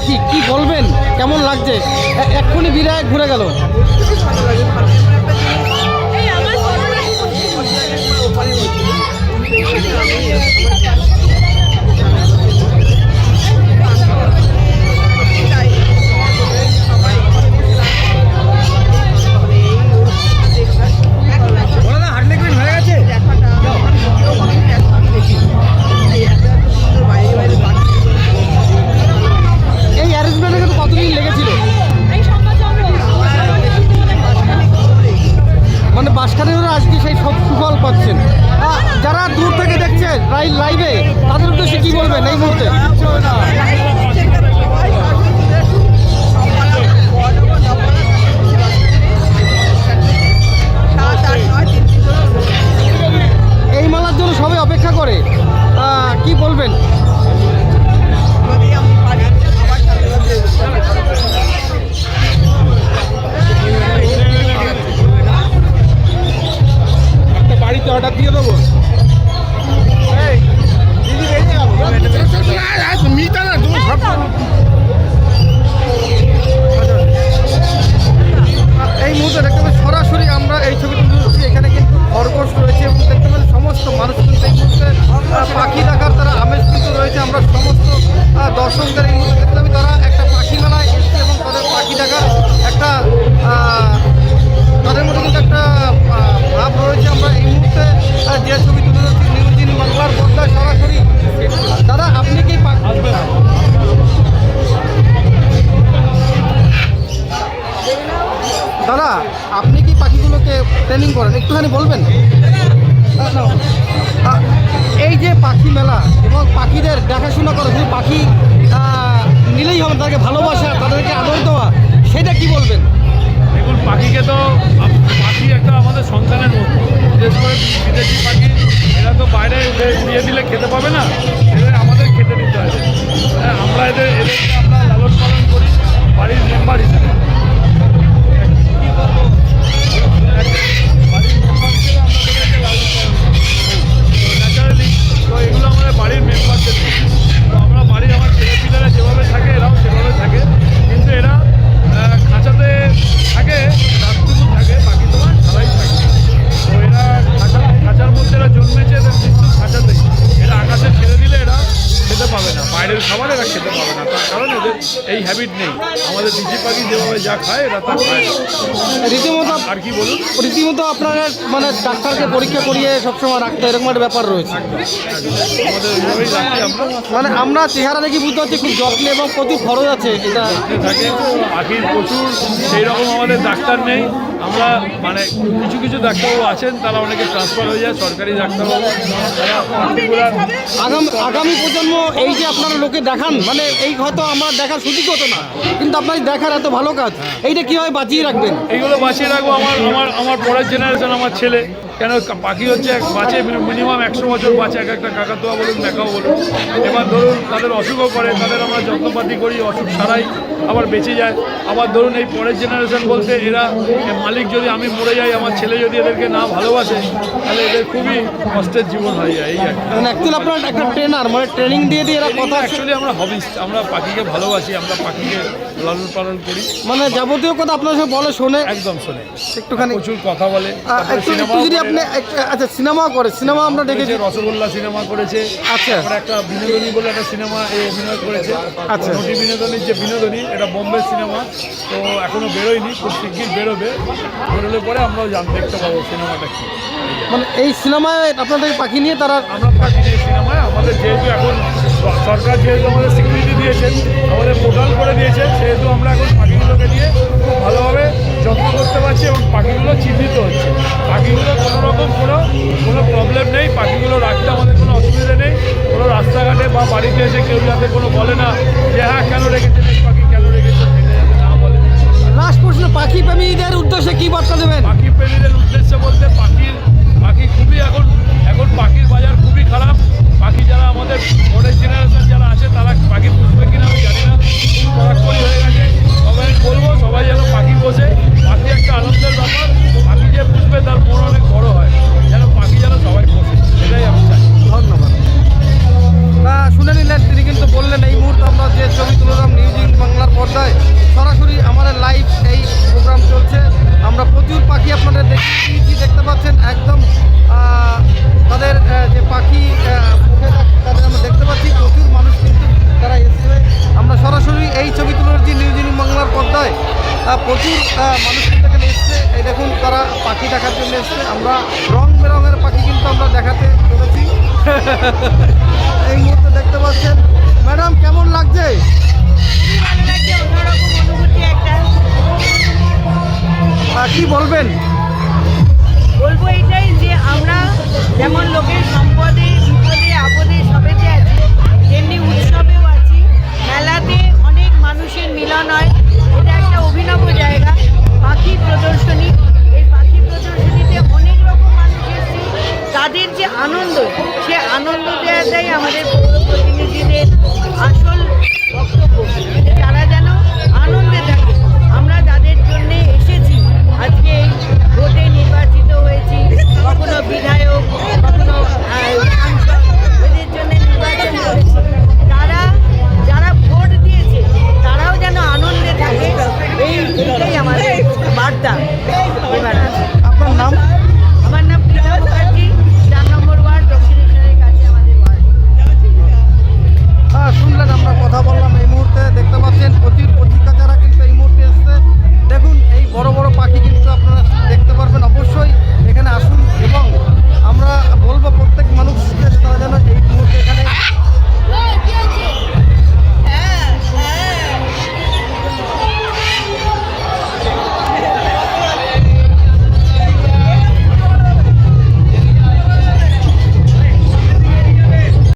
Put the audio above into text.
কি বলবেন? কেমন লাগছে? এক্ষুনি বিরায় ঘুরে গেল। বাসখালীরা আজকে সেই সব সুফল পাচ্ছেন। যারা দূর থেকে দেখছে রাই- লাইভে, তাদের উদ্দেশ্যে কি বলবেন এই মুহূর্তে? ಚಾಟ করেন, একটুখানি বলবেন? এই যে পাখি মেলা, এবং পাখিদের দেখাশোনা করা শুধু পাখি নিলেই হবে, তাদেরকে ভালোবাসা, তাদেরকে আদর দেওয়া, সেটা কি বলবেন? দেখুন, পাখিকে তো পাখি একটা আমাদের সন্তানের মতো। বিশেষ করে বিদেশি পাখি, এরা তো বাইরে উড়ে- উড়িয়ে দিলে খেতে পাবে না, এদের আমাদের খেতে দিতে হবে। হ্যাঁ আমরা এদের এদেরকে আমরা লালন পালন করি বাড়ির মেম্বার হিসেবে। খেতে পাবে না। তার কারণ এদের এই হ্যাবিট নেই। আমাদের বিচি পাখি যেভাবে যা খায় এরা তা খায় রীতিমতো আর কি বলুন? রীতিমতো আপনারা মানে ডাক্তারকে পরীক্ষা করিয়ে সবসময় রাখতে এরকম একটা ব্যাপার রয়েছে। আমাদের ওইভাবেই রাখি আমরা। মানে আমরা চেহারা দেখি বুঝতে পারছি খুব যত্নে এবং প্রচুর খরচ আছে এটা থাকে। পাখির প্রচুর সেই রকম আমাদের ডাক্তার নেই। আমরা মানে কিছু কিছু ডাক্তারবাবু আছেন তারা অনেকে ট্রান্সফার হয়ে যায় সরকারি ডাক্তারবাবু। তারা পার্টিকুলার আগামী আগামী প্রজন্ম এই যে আপনারা লোকে দেখান মানে এই হয়তো আমার দেখার সুযোগ হতো না কিন্তু আপনার দেখার এত ভালো কাজ এইটা কীভাবে বাঁচিয়ে রাখবেন? এইগুলো বাঁচিয়ে রাখব আমার আমার আমার পরের জেনারেশন আমার ছেলে। কেন পাখি হচ্ছে এক বাঁচে মিনিমাম একশো বছর বাঁচে এক একটা কাকাতুয়া বলুন দেখাও বলুন। এবার ধরুন তাদের অসুখও করে তাদের আমরা যত্নপাতি করি অসুখ ছাড়াই আবার বেঁচে যায়। আবার ধরুন এই পরের জেনারেশন বলতে এরা মালিক যদি আমি মরে যাই আমার ছেলে যদি এদেরকে না ভালোবাসে তাহলে এদের খুবই কষ্টের জীবন হয়ে যায় এই অ্যাকচুয়ালি আপনার একটা ট্রেনার মানে ট্রেনিং দিয়ে দিয়ে এরা কথা অ্যাকচুয়ালি আমরা হবিস আমরা পাখিকে ভালোবাসি আমরা পাখিকে লালন পালন করি। মানে যাবতীয় কথা আপনার সঙ্গে বলে শোনে। একদম শোনে। একটুখানি প্রচুর কথা বলে যদি। আপনি এক- আচ্ছা সিনেমাও করে সিনেমা আমরা দেখেছি রসগোল্লা সিনেমা করেছে আচ্ছা। একটা বিনোদনী বলে একটা সিনেমা এই অভিনয় করেছে আচ্ছা। নটি বিনোদনীর যে বিনোদনী এটা বোম্বে সিনেমা তো এখনও বেরোয়নি খুব শিগগির বেরোবে বেরোলে পরে আমরাও জান দেখতে পাবো সিনেমাটা কি মানে এই সিনেমায় আপনাদের পাখি নিয়ে তারা আমরা পাখি নিয়ে সিনেমায় আমাদের যেহেতু এখন সরকার যেহেতু আমাদের স্বীকৃতি দিয়েছেন আমাদের পোর্টাল করে দিয়েছে সেহেতু আমরা এখন পাখিগুলোকে নিয়ে খুব ভালোভাবে যত্ন করতে পারছি এবং পাখিগুলো চিহ্নিত হচ্ছে। পাখিগুলো কোনো রকম কোনো কোনো প্রবলেম প্রচুর মানুষ কিন্তু এখানে এসছে। এই দেখুন তারা পাখি দেখার জন্য এসছে। আমরা রং বেরঙের পাখি কিন্তু আমরা দেখাতে চলেছি। এই মুহূর্তে দেখতে পাচ্ছেন ম্যাডাম কেমন লাগছে? কি বলবেন? বলব এটাই যে আমরা যেমন লোকের সম্পদের জায়গাটাই আমাদের প্রতিনিধিদের আসল বক্তব্য। তারা যেন আনন্দে থাকে। আমরা যাদের জন্যে এসেছি, আজকে এই ভোটে নির্বাচিত হয়েছি, কখনো বিধায়ক, কখনো সাংসদ।